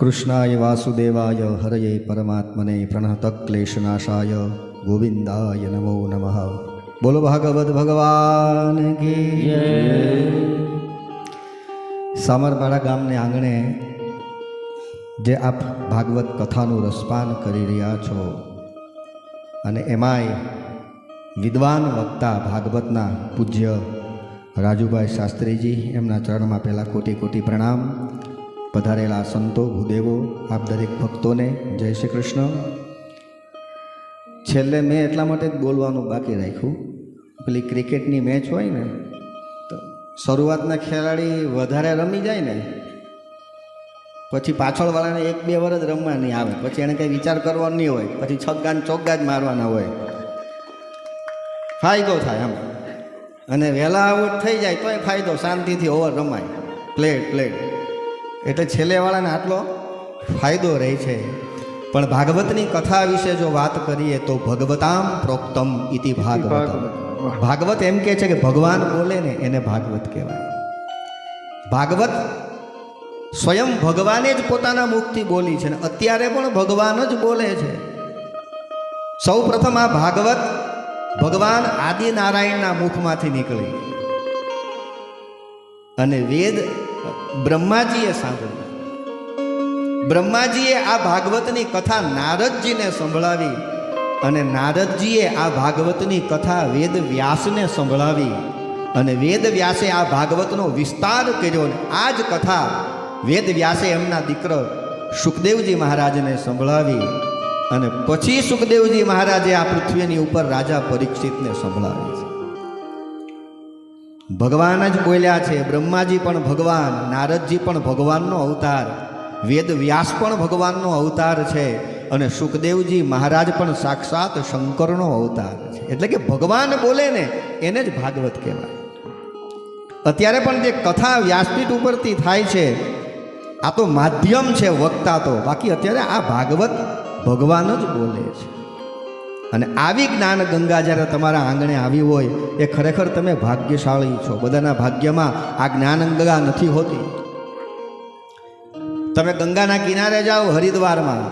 કૃષ્ણાય વાસુદેવાય, હરયે પરમાત્મને પ્રણતક્લેશનાશાય, ગોવિંદાય નમો નમઃ. બોલો ભાગવત ભગવાન કી સામરપાડા ગામને આંગણે જે આપ ભાગવત કથાનું રસપાન કરી રહ્યા છો અને એમાંય વિદ્વાન વક્તા ભાગવતના પૂજ્ય રાજુભાઈ શાસ્ત્રીજી એમના ચરણમાં પહેલાં કોટી કોટી પ્રણામ. પધારેલા સંતો, ભૂદેવો, આપ દરેક ભક્તોને જય શ્રી કૃષ્ણ. છેલ્લે મેં એટલા માટે જ બોલવાનું બાકી રાખ્યું. પેલી ક્રિકેટની મેચ હોય ને, તો શરૂઆતના ખેલાડી વધારે રમી જાય ને, પછી પાછળવાળાને એક બે વર જ રમવા નહીં આવે. પછી એને કંઈ વિચાર કરવાનો નહીં હોય. પછી છગ્ગા ને ચોગ્ગા જ મારવાના હોય. ફાયદો થાય આમ અને વહેલા આઉટ થઈ જાય, તોય ફાયદો. શાંતિથી ઓવર રમાય. પ્લેટ પ્લેટ એટલે છેલ્લેવાળાને આટલો ફાયદો રહે છે. પણ ભાગવતની કથા વિશે જો વાત કરીએ તો ભગવતામ પ્રોક્તમ ઇતિ ભાગવત ભાગવત એમ કે છે કે ભગવાન બોલે ને એને ભાગવત કહેવાય. ભાગવત સ્વયં ભગવાને જ પોતાના મુખથી બોલી છે ને અત્યારે પણ ભગવાન જ બોલે છે. સૌ પ્રથમ આ ભાગવત ભગવાન આદિનારાયણના મુખમાંથી નીકળી. અને વેદ બ્રહ્માજીએ સાંભળ્યું. બ્રહ્માજીએ આ ભાગવતની કથા નારદજીને સંભળાવી અને નારદજીએ આ ભાગવતની કથા વેદ વ્યાસને સંભળાવી અને વેદ વ્યાસે આ ભાગવતનો વિસ્તાર કર્યો અને આ જ કથા વેદ વ્યાસે એમના દીકરો સુખદેવજી મહારાજને સંભળાવી અને પછી સુખદેવજી મહારાજે આ પૃથ્વીની ઉપર રાજા પરીક્ષિતને સંભળાવી છે. ભગવાન જ બોલ્યા છે, બ્રહ્માજી પણ ભગવાન, નારદજી પણ ભગવાનનો અવતાર, વેદ વ્યાસ પણ ભગવાનનો અવતાર છે અને સુખદેવજી મહારાજ પણ સાક્ષાત શંકરનો અવતાર છે. એટલે કે ભગવાન બોલે ને, એને જ ભાગવત કહેવાય. અત્યારે પણ જે કથા વ્યાસપીઠ ઉપરથી થાય છે, આ તો માધ્યમ છે વક્તા તો, બાકી અત્યારે આ ભાગવત ભગવાન જ બોલે છે. અને આવી જ્ઞાન ગંગા જ્યારે તમારા આંગણે આવી હોય, એ ખરેખર તમે ભાગ્યશાળી છો. બધાના ભાગ્યમાં આ જ્ઞાન ગંગા નથી હોતી. તમે ગંગાના કિનારે જાઓ હરિદ્વારમાં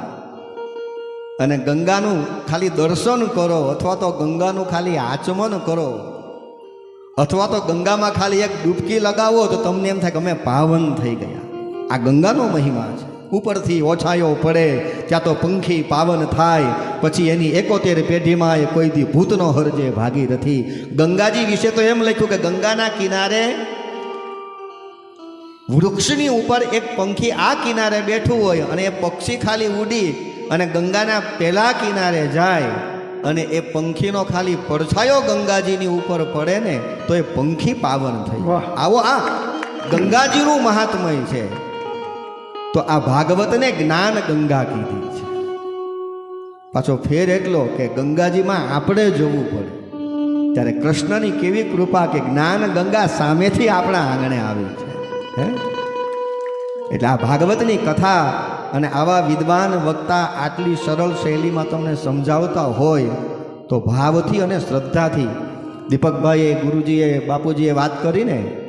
અને ગંગાનું ખાલી દર્શન કરો, અથવા તો ગંગાનું ખાલી આચમન કરો, અથવા તો ગંગામાં ખાલી એક ડૂબકી લગાવો, તો તમને એમ થાય કે અમે પાવન થઈ ગયા. આ ગંગાનો મહિમા છે. ઉપરથી ઓછાયો પડે ત્યાં તો પંખી પાવન થાય. પછી એની એકોતેર પેઢીમાં એ કોઈ દી ભૂતનો હરજે ભાગી નથી. ગંગાજી વિશે તો એમ લખ્યું કે ગંગાના કિનારે વૃક્ષની ઉપર એક પંખી આ કિનારે બેઠું હોય અને એ પક્ષી ખાલી ઉડી અને ગંગાના પેલા કિનારે જાય અને એ પંખીનો ખાલી પડછાયો ગંગાજીની ઉપર પડે ને તો એ પંખી પાવન થઈ આવો આ ગંગાજીનું મહાત્મય છે. તો આ ભાગવતને જ્ઞાન ગંગા કીધી છે. પાછો ફેર એટલો કે ગંગાજીમાં આપણે જોવું પડે. ત્યારે કૃષ્ણની કેવી કૃપા કે જ્ઞાન ગંગા સામેથી આપણા આંગણે આવે છે. હે? એટલે આ ભાગવતની કથા અને આવા વિદ્વાન વક્તા આટલી સરળ શૈલીમાં તમને સમજાવતા હોય તો ભાવથી અને શ્રદ્ધાથી દીપકભાઈએ, ગુરુજીએ, બાપુજીએ વાત કરીને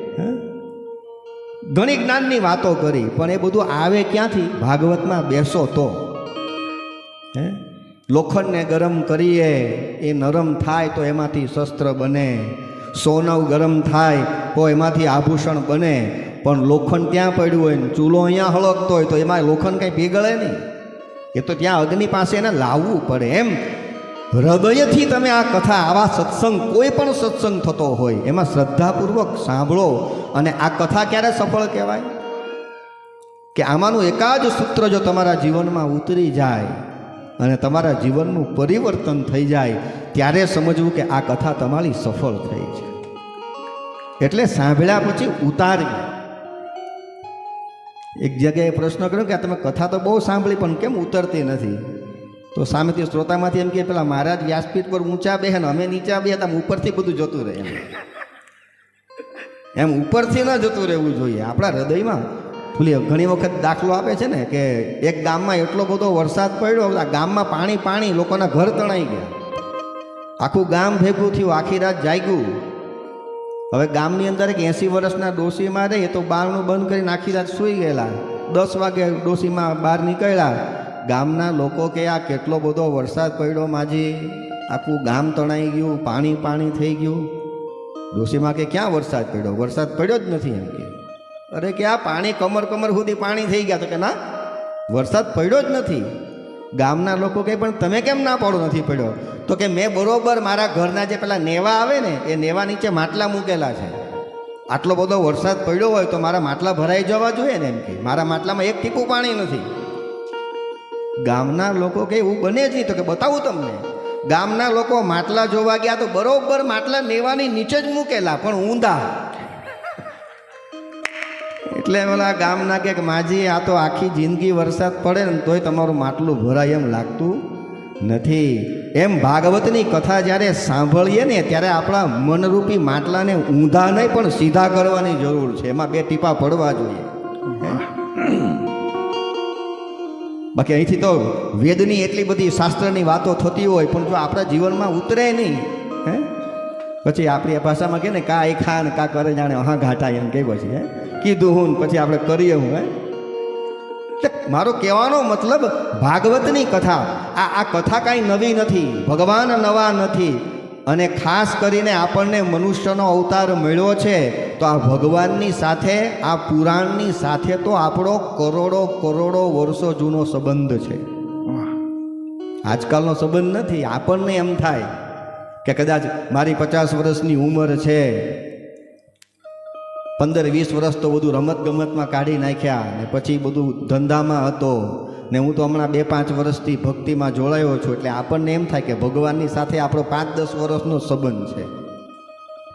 ઘણી જ્ઞાનની વાતો કરી, પણ એ બધું આવે ક્યાંથી? ભાગવતમાં બેસો તો. હે? લોખંડને ગરમ કરીએ, એ નરમ થાય તો એમાંથી શસ્ત્ર બને. સોનવ ગરમ થાય તો એમાંથી આભૂષણ બને. પણ લોખંડ ત્યાં પડ્યું હોય ને? ચૂલો અહીંયા હળગતો હોય તો એમાં લોખંડ કંઈ પીગળે નહીં. એ તો ત્યાં અગ્નિ પાસે એને લાવવું પડે. એમ હૃદયથી તમે આ કથા, આવા સત્સંગ કોઈ પણ સત્સંગ થતો હોય, એમાં શ્રદ્ધાપૂર્વક સાંભળો. અને આ કથા ક્યારે સફળ કહેવાય? કે આમાંનું એકાદ સૂત્ર જો તમારા જીવનમાં ઉતરી જાય અને તમારા જીવનનું પરિવર્તન થઈ જાય, ત્યારે સમજવું કે આ કથા તમારી સફળ થઈ છે. એટલે સાંભળ્યા પછી ઉતારવી એક જગ્યાએ પ્રશ્ન કર્યો કે તમે કથા તો બહુ સાંભળી, પણ કેમ ઉતરતી નથી? તો સામેથી શ્રોતામાંથી એમ કે પેલા મહારાજ વ્યાસપીઠ પર ઊંચા બેહે અમે નીચા બે આમ ઉપરથી બધું જતું રહે. એમ ઉપરથી ન જતું રહેવું જોઈએ. આપણા હૃદયમાં ભૂલી ઘણી વખત દાખલો આપે છે ને કે એક ગામમાં એટલો બધો વરસાદ પડ્યો, આ ગામમાં પાણી પાણી, લોકોના ઘર તણાઈ ગયા. આખું ગામ ભેગું થયું, આખી રાત જાગ્યું. હવે ગામની અંદર એક એંસી વર્ષના ડોસીમાં રહે તો બારણું બંધ કરીને આખી રાત સૂઈ ગયેલા. દસ વાગે ડોસીમાં બહાર નીકળ્યા. ગામના લોકો કે આ કેટલો બધો વરસાદ પડ્યો માજી. આખું ગામ તણાઈ ગયું, પાણી પાણી થઈ ગયું. ડોસીમાં કે, ક્યાં વરસાદ પડ્યો? વરસાદ પડ્યો જ નથી એમ કે. અરે કે આ પાણી કમર કમર સુધી પાણી થઈ ગયા. તો કે, ના, વરસાદ પડ્યો જ નથી. ગામના લોકો કહે, પણ તમે કેમ ના પડો? નથી પડ્યો. તો કે, મેં બરોબર મારા ઘરના જે પેલા નેવા આવે ને, એ નેવા નીચે માટલા મૂકેલા છે. આટલો બધો વરસાદ પડ્યો હોય તો મારા માટલા ભરાઈ જવા જોઈએ ને એમ કે. મારા માટલામાં એક ટીપું પાણી નથી. ગામના લોકો કે એવું બને જ નહીં. તો કે, બતાવું તમને. ગામના લોકો માટલા જોવા ગયા તો બરોબર માટલા નેવાની નીચે જ મૂકેલા, પણ ઊંધા. એટલે ઓલા ગામના કે માજી, આ તો આખી જિંદગી વરસાદ પડે ને તોય તમારું માટલું ભરાય એમ લાગતું નથી. એમ ભાગવતની કથા જ્યારે સાંભળીએ ને ત્યારે આપણા મનરૂપી માટલાને ઊંધા નહીં, પણ સીધા કરવાની જરૂર છે. એમાં બે ટીપા પડવા જોઈએ. બાકી અહીંથી તો વેદની એટલી બધી શાસ્ત્રની વાતો થતી હોય, પણ જો આપણા જીવનમાં ઉતરે નહીં, હે? પછી આપણી ભાષામાં કહે ને, કા એ ખા ને કા કરે જાણે હા ઘાટા એમ કે પછી, હે? કીધું હું પછી આપણે કરીએ હું, હે? મારો કહેવાનો મતલબ ભાગવતની કથા, આ આ કથા કાંઈ નવી નથી, ભગવાન નવા નથી અને ખાસ કરીને આપણને મનુષ્યનો અવતાર મળ્યો છે, તો આ ભગવાનની સાથે, આ પુરાણની સાથે તો આપણો કરોડો કરોડો વર્ષો જૂનો સંબંધ છે. આજકાલનો સંબંધ નથી, આપણને એમ થાય કે કદાચ મારી પચાસ વર્ષની ઉંમર છે, પંદર વીસ વર્ષ તો બધું રમત ગમતમાં કાઢી નાખ્યા ને પછી બધું ધંધામાં હતો ને હું તો હમણાં બે પાંચ વર્ષથી ભક્તિમાં જોડાયો છું એટલે આપણને એમ થાય કે ભગવાનની સાથે આપણો પાંચ દસ વર્ષનો સંબંધ છે.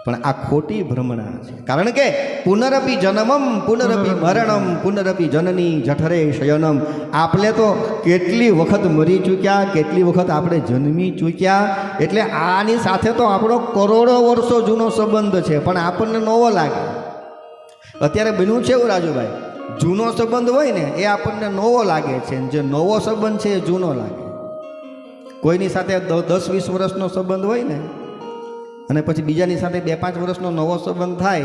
પણ આ ખોટી ભ્રમણા છે. કારણ કે પુનરપી જન્મમ પુનરપી મરણમ પુનરપી જનની જઠરે શયનમ. આપણે તો કેટલી વખત મરી ચૂક્યા કેટલી વખત આપણે જન્મી ચૂક્યા એટલે આની સાથે તો આપણો કરોડો વર્ષો જૂનો સંબંધ છે પણ આપણને નવો લાગે. અત્યારે બન્યું છે એવું રાજુભાઈ? જૂનો સંબંધ હોય ને, એ આપણને નવો લાગે છે. જે નવો સંબંધ છે, એ જૂનો લાગે. કોઈની સાથે દસ વીસ વર્ષનો સંબંધ હોય ને, અને પછી બીજાની સાથે બે પાંચ વર્ષનો નવો સંબંધ થાય,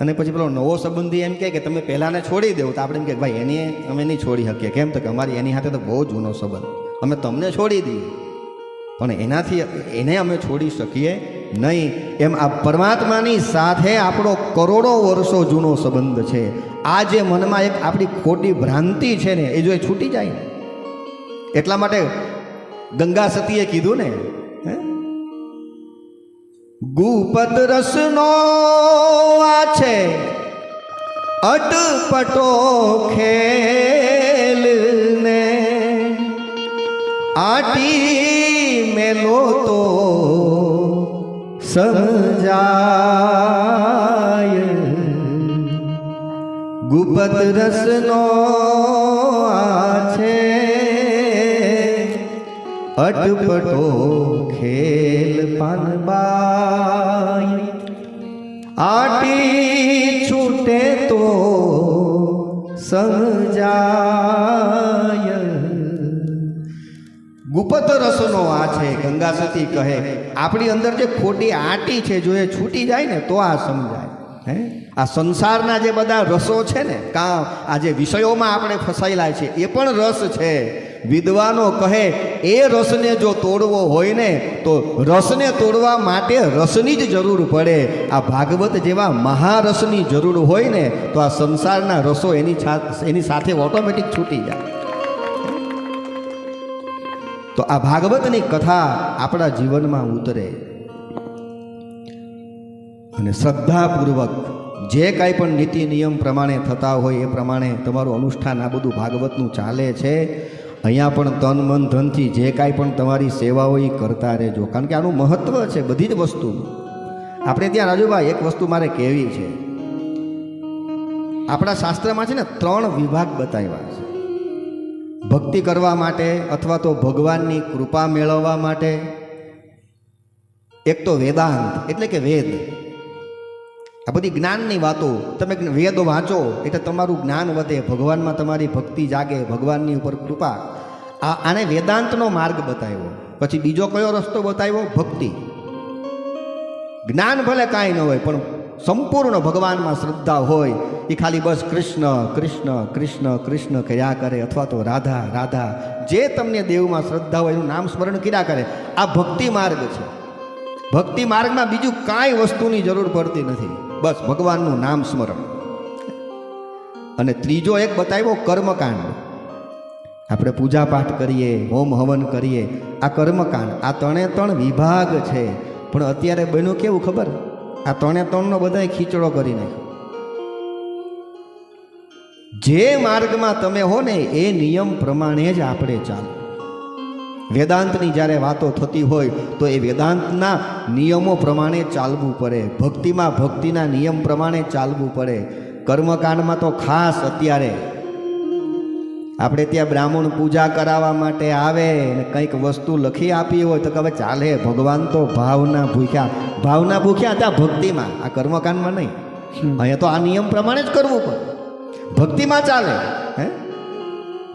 અને પછી પેલો નવો સંબંધી એમ કહે કે તમે પહેલાંને છોડી દેવું. તો આપણે એમ કે ભાઈ, એની અમે નહીં છોડી શકીએ. કેમ તો કે અમારી એની સાથે તો બહુ જૂનો સંબંધ. અમે તમને છોડી દઈએ. પણ એનાથી, એને અમે છોડી શકીએ નહીં, એમ આ પરમાત્માની સાથે આપણો કરોડો વર્ષો જૂનો સંબંધ છે. આ જે મનમાં એક આપણી ખોટી ભ્રાંતિ છે ને, એ જો એ છૂટી જાય. એટલા માટે ગંગા સતીએ કીધું ને ગુપદ રસનો આ છે, અટપટો ખેલ ને આટી મેલો તો સમજાય. ગુપત રસનો છે. અટપટો ખેલ પાનબાઈ આટી છૂટે તો સમજાય ગુપત રસનો આ છે, ગંગા સતી કહે, આપણી અંદર જે ખોટી આટી છે, જો એ છૂટી જાય ને, તો આ સમજાય. હે? આ સંસારના જે બધા રસો છે ને, કાં આ જે વિષયોમાં આપણે ફસાયેલા છે એ પણ રસ છે. વિદ્વાનો કહે, એ રસને જો તોડવો હોય ને, તો રસને તોડવા માટે રસની જ જરૂર પડે. આ ભાગવત જેવા મહારસની જરૂર હોય ને, તો આ સંસારના રસો એની એની સાથે ઓટોમેટિક છૂટી જાય. તો આ ભાગવતની કથા આપણા જીવનમાં ઉતરે. અને શ્રદ્ધાપૂર્વક જે કાંઈ પણ નીતિ નિયમ પ્રમાણે થતા હોય એ પ્રમાણે તમારું અનુષ્ઠાન આ બધું ભાગવતનું ચાલે છે. અહીંયા પણ તન, મન, ધનથી જે કાંઈ પણ તમારી સેવાઓ એ કરતા રહેજો. કારણ કે આનું મહત્ત્વ છે બધી જ વસ્તુનું. આપણે ત્યાં રાજુભાઈ, એક વસ્તુ મારે કહેવી છે. આપણા શાસ્ત્રમાં છે ને ત્રણ વિભાગ બતાવ્યા છે. ભક્તિ કરવા માટે અથવા તો ભગવાનની કૃપા મેળવવા માટે? એક તો વેદાંત, એટલે કે વેદ. આ બધી જ્ઞાનની વાતો તમે વેદ વાંચો, એટલે તમારું જ્ઞાન વધે, ભગવાનમાં તમારી ભક્તિ જાગે, ભગવાનની ઉપર કૃપા. આ આને વેદાંતનો માર્ગ બતાવ્યો. પછી બીજો કયો રસ્તો બતાવ્યો? ભક્તિ. જ્ઞાન ભલે કાંઈ ન હોય, પણ સંપૂર્ણ ભગવાનમાં શ્રદ્ધા હોય એ ખાલી બસ કૃષ્ણ કૃષ્ણ કૃષ્ણ કૃષ્ણ કર્યા કરે, અથવા તો રાધા રાધા. જે તમને દેવમાં શ્રદ્ધા હોય એનું નામ સ્મરણ કર્યા કરે, આ ભક્તિ માર્ગ છે. ભક્તિ માર્ગમાં બીજું કાંઈ વસ્તુની જરૂર પડતી નથી. બસ ભગવાનનું નામ સ્મરણ. અને ત્રીજો એક બતાવ્યો, કર્મકાંડ. આપણે પૂજા પાઠ કરીએ, હોમ હવન કરીએ, આ કર્મકાંડ, આ ત્રણે ત્રણ વિભાગ છે. પણ અત્યારે બન્યું કેવું ખબર? આ ત્રણે ત્રણનો બધા ખીચડો કરી નાખ્યો. જે માર્ગમાં તમે હો ને, એ નિયમ પ્રમાણે જ આપણે ચાલો વેદાંતની જ્યારે વાતો થતી હોય, તો એ વેદાંતના નિયમો પ્રમાણે ચાલવું પડે. ભક્તિમાં ભક્તિના નિયમ પ્રમાણે ચાલવું પડે. કર્મકાંડમાં તો ખાસ અત્યારે આપણે ત્યાં બ્રાહ્મણ પૂજા કરાવવા માટે આવે ને કંઈક વસ્તુ લખી આપી હોય તો કે હવે ચાલે ભગવાન તો ભાવના ભૂખ્યા. ભાવના ભૂખ્યા હતા ભક્તિમાં. આ કર્મકાંડમાં નહીં. અહીંયા તો આ નિયમ પ્રમાણે જ કરવું પડે. ભક્તિમાં ચાલે. હે?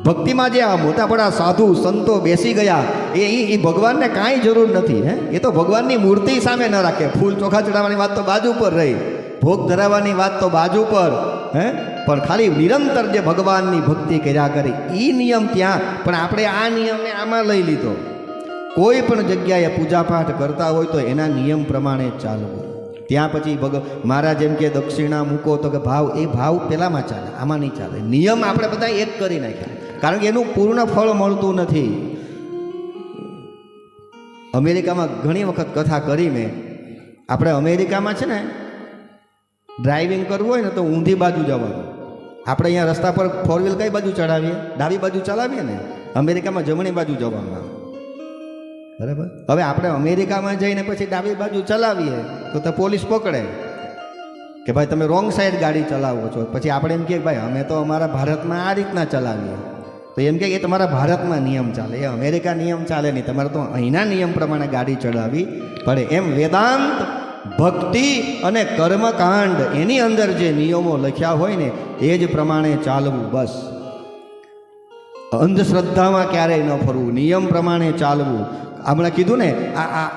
ભક્તિમાં જે આ મોટા બડા સાધુ સંતો બેસી ગયા એ એ ભગવાનને કાંઈ જરૂર નથી. હે? એ તો ભગવાનની મૂર્તિ સામે ન રાખે. ફૂલ ચોખા ચડાવવાની વાત તો બાજુ પર રહી. ભોગ ધરાવવાની વાત તો બાજુ પર, હે? પણ ખાલી નિરંતર જે ભગવાનની ભક્તિ કર્યા કરે એ નિયમ ત્યાં. પણ આપણે આ નિયમને આમાં લઈ લીધો. કોઈ પણ જગ્યાએ પૂજાપાઠ કરતા હોય તો એના નિયમ પ્રમાણે ચાલવું. ત્યાં પછી ભગ મારા જેમ કે, દક્ષિણા મૂકો તો કે ભાવ. એ ભાવ પેલામાં ચાલે, આમાં નહીં ચાલે. નિયમ આપણે બધા એક કરી નાખ્યા. કારણ કે એનું પૂર્ણ ફળ મળતું નથી. અમેરિકામાં ઘણી વખત કથા કરી મેં. આપણે અમેરિકામાં છે ને ડ્રાઇવિંગ કરવું હોય ને તો ઊંધી બાજુ જવાનું. આપણે અહીંયા રસ્તા પર ફોર વ્હીલ કઈ બાજુ ચડાવીએ? ડાબી બાજુ ચલાવીએ ને? અમેરિકામાં જમણી બાજુ જવાનું. બરાબર? હવે આપણે અમેરિકામાં જઈને પછી ડાબી બાજુ ચલાવીએ તો તો પોલીસ પકડે. કે ભાઈ તમે રોંગ સાઈડ ગાડી ચલાવો છો. પછી આપણે એમ કહીએ ભાઈ અમે તો અમારા ભારતમાં આ રીતના ચલાવીએ. તો એમ કે એ તમારા ભારતમાં નિયમ ચાલે. એ અમેરિકા નિયમ ચાલે નહીં. તમારે તો અહીંના નિયમ પ્રમાણે ગાડી ચલાવવી પડે. એમ વેદાંત ભક્તિ અને કર્મકાંડ એની અંદર જે નિયમો લખ્યા હોય ને, એ જ પ્રમાણે ચાલવું બસ. અંધશ્રદ્ધામાં ક્યારેય ન ફરવું. નિયમ પ્રમાણે ચાલવું. હમણાં કીધું ને, આ આ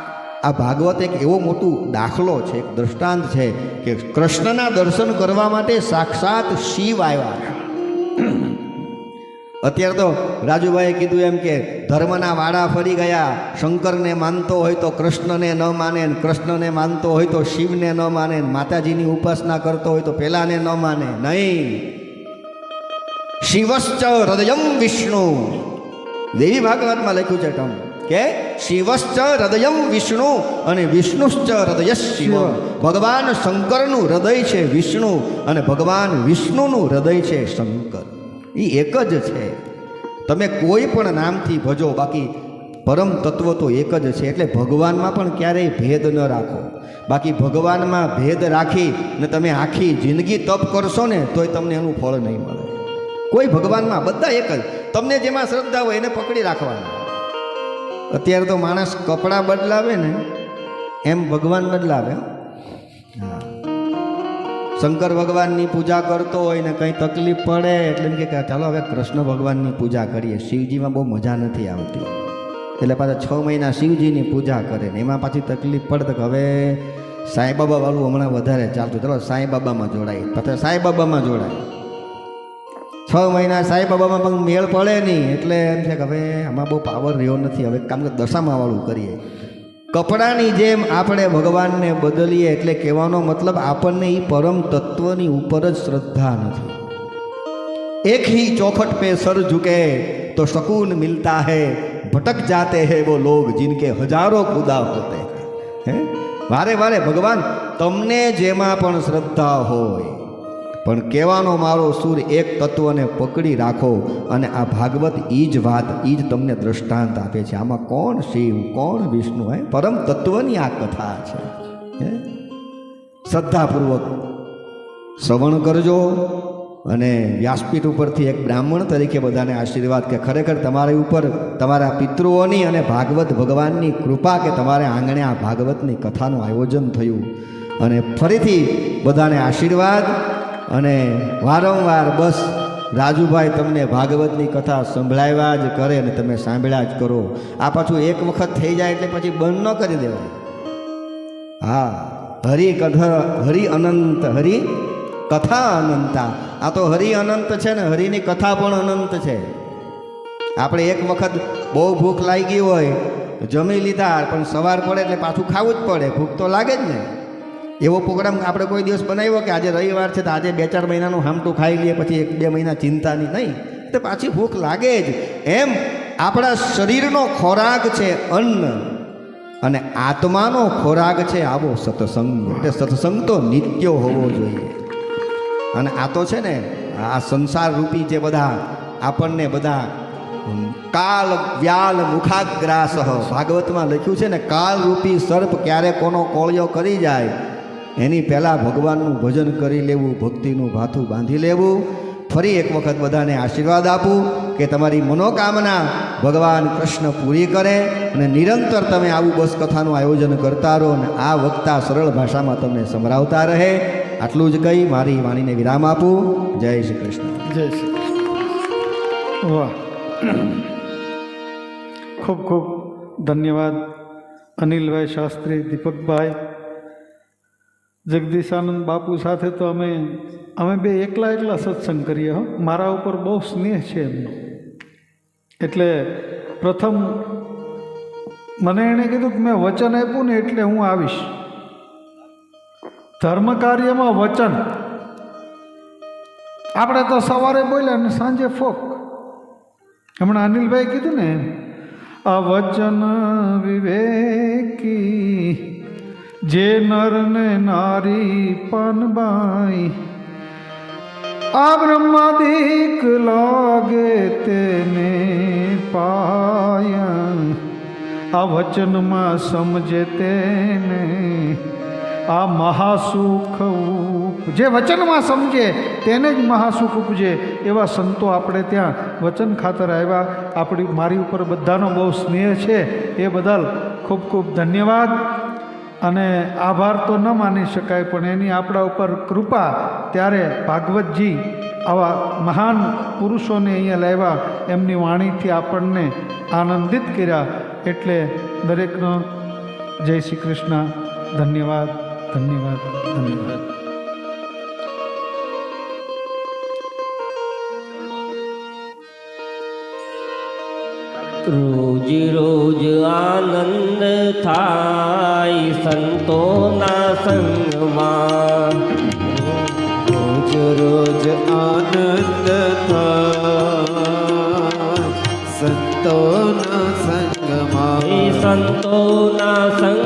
આ ભાગવત એક એવો મોટું દાખલો છે, એક દ્રષ્ટાંત છે કે કૃષ્ણના દર્શન કરવા માટે સાક્ષાત શિવ આવ્યા. અત્યારે તો રાજુભાઈએ કીધું એમ કે ધર્મના વાડા ફરી ગયા શંકરને માનતો હોય તો કૃષ્ણને ન માને કૃષ્ણને માનતો હોય તો શિવને ન માને માતાજીની ઉપાસના કરતો હોય તો પેલાને ન માને. નહીં. શિવશ્ચ હૃદયમ વિષ્ણુ. દેવી ભાગવતમાં લખ્યું છે ટમ કે શિવશ્ચ હૃદયમ વિષ્ણુ અને વિષ્ણુશ્ચ હૃદય શિવ. ભગવાન શંકરનું હૃદય છે વિષ્ણુ અને ભગવાન વિષ્ણુનું હૃદય છે શંકર. એ એક જ છે. તમે કોઈ પણ નામથી ભજો, બાકી પરમ તત્વ તો એક જ છે. એટલે ભગવાનમાં પણ ક્યારેય ભેદ ન રાખો. બાકી ભગવાનમાં ભેદ રાખી ને તમે આખી જિંદગી તપ કરશો ને, તોય તમને એનું ફળ નહીં મળે. કોઈ ભગવાનમાં બધા એક જ. તમને જેમાં શ્રદ્ધા હોય એને પકડી રાખવાની. અત્યારે તો માણસ કપડાં બદલાવે ને, એમ ભગવાન બદલાવે શંકર ભગવાનની પૂજા કરતો હોય ને કંઈ તકલીફ પડે, એટલે એમ કે ચાલો હવે કૃષ્ણ ભગવાનની પૂજા કરીએ. શિવજીમાં બહુ મજા નથી આવતી. એટલે પાછા છ મહિના શિવજીની પૂજા કરે ને, એમાં પાછી તકલીફ પડે તો હવે સાંઈબાબા વાળું હમણાં વધારે ચાલતું. ચાલો સાંઈબાબામાં જોડાય પછી સાંઈબાબામાં જોડાય. છ મહિના સાંઈબાબામાં પણ મેળ પડે નહીં, એટલે એમ છે કે હવે આમાં બહુ પાવર રહ્યો નથી. હવે કામ કે દશામાં વાળું કરીએ. કપડાની જેમ આપણે ભગવાનને બદલીએ એટલે કહેવાનો મતલબ આપણને એ પરમ તત્વની ઉપર જ શ્રદ્ધા નથી. એક હી ચોખટ પે સર ઝુકે તો શકુન મિલતા હૈ, ભટક જાતે હૈ વો લોગ જિનકે હજારો ખુદા હોતે હે? વારે વારે ભગવાન, તમને જેમાં પણ શ્રદ્ધા હોય પણ કહેવાનો મારો સૂર એક તત્વને પકડી રાખો અને આ ભાગવત એ જ વાત એ જ તમને દ્રષ્ટાંત આપે છે. આમાં કોણ શિવ, કોણ વિષ્ણુ, હે? પરમ તત્વની આ કથા છે. હે? શ્રદ્ધાપૂર્વક શ્રવણ કરજો અને વ્યાસપીઠ ઉપરથી એક બ્રાહ્મણ તરીકે બધાને આશીર્વાદ કે ખરેખર તમારી ઉપર, તમારા પિતૃઓની અને ભાગવત ભગવાનની કૃપા કે તમારે આંગણે આ ભાગવતની કથાનું આયોજન થયું. અને ફરીથી બધાને આશીર્વાદ અને વારંવાર બસ રાજુભાઈ તમને ભાગવતની કથા સંભળાવ્યા જ કરે અને તમે સાંભળ્યા જ કરો. આ પાછું એક વખત થઈ જાય એટલે પછી બંધ ન કરી દેવાય. હા, હરિ કઢ હરિ અનંત, હરિ કથા અનંતા. આ તો હરિ અનંત છે ને હરિની કથા પણ અનંત છે. આપણે એક વખત બહુ ભૂખ લાગી હોય, જમી લીધા, પણ સવાર પડે એટલે પાછું ખાવું જ પડે. ભૂખ તો લાગે જ ને. એવો પ્રોગ્રામ આપણે કોઈ દિવસ બનાવ્યો કે આજે રવિવાર છે તો આજે બે ચાર મહિનાનું હામટું ખાઈ લઈએ, પછી એક બે મહિના ચિંતાની નહીં. તો પાછી ભૂખ લાગે જ. એમ આપણા શરીરનો ખોરાક છે અન્ન અને આત્માનો ખોરાક છે આવો સત્સંગ. એટલે સત્સંગ તો નિત્ય હોવો જોઈએ. અને આ તો છે ને, આ સંસાર રૂપી જે બધા આપણને બધા કાલ વ્યાલ મુખાગ્રાસ. ભાગવતમાં લખ્યું છે ને, કાલ રૂપી સર્પ ક્યારે કોનો કોળિયો કરી જાય? એની પહેલાં ભગવાનનું ભજન કરી લેવું, ભક્તિનું ભાથું બાંધી લેવું. ફરી એક વખત બધાને આશીર્વાદ આપું કે તમારી મનોકામના ભગવાન કૃષ્ણ પૂરી કરે અને નિરંતર તમે આવું બસ કથાનું આયોજન કરતા રહો અને આ વક્તા સરળ ભાષામાં તમને સંભળાવતા રહે. આટલું જ કહી મારી વાણીને વિરામ આપું. જય શ્રી કૃષ્ણ. જય શ્રી વાહ. ખૂબ ખૂબ ધન્યવાદ. અનિલભાઈ શાસ્ત્રી, દીપકભાઈ જગદીશાનંદ બાપુ સાથે તો અમે અમે બે એકલા એકલા સત્સંગ કરીએ હો. મારા ઉપર બહુ સ્નેહ છે એમનો. એટલે પ્રથમ મને એણે કીધું કે મેં વચન આપ્યું ને એટલે હું આવીશ. ધર્મ કાર્યમાં વચન. આપણે તો સવારે બોલ્યા ને સાંજે ફોક. હમણાં અનિલભાઈ કીધું ને, આ વચન વિવેકી જે નર ને નારી પાનબાઈ આ બ્રહ્માદિક લાગે તેને પાયા આ વચનમાં સમજે તેને. આ મહાસુખ જે વચનમાં સમજે તેને જ મહાસુખ ઉપજે. એવા સંતો આપણે ત્યાં વચન ખાતર આવ્યા. આપણી, મારી ઉપર બધાનો બહુ સ્નેહ છે. એ બદલ ખૂબ ખૂબ ધન્યવાદ. અને આભાર તો ન માની શકાય, પણ એની આપણા ઉપર કૃપા ત્યારે ભાગવતજી આવા મહાન પુરુષોને અહીંયા લાવ્યા, એમની વાણીથી આપણને આનંદિત કર્યા. એટલે દરેકનો જય શ્રી કૃષ્ણ. ધન્યવાદ ધન્યવાદ ધન્યવાદ. રોજ રોજ આનંદ થાય સંતોના સંગમાં. રોજ રોજ આનંદ થાય સંતોના સંગમાં. સંતોના સંગમાં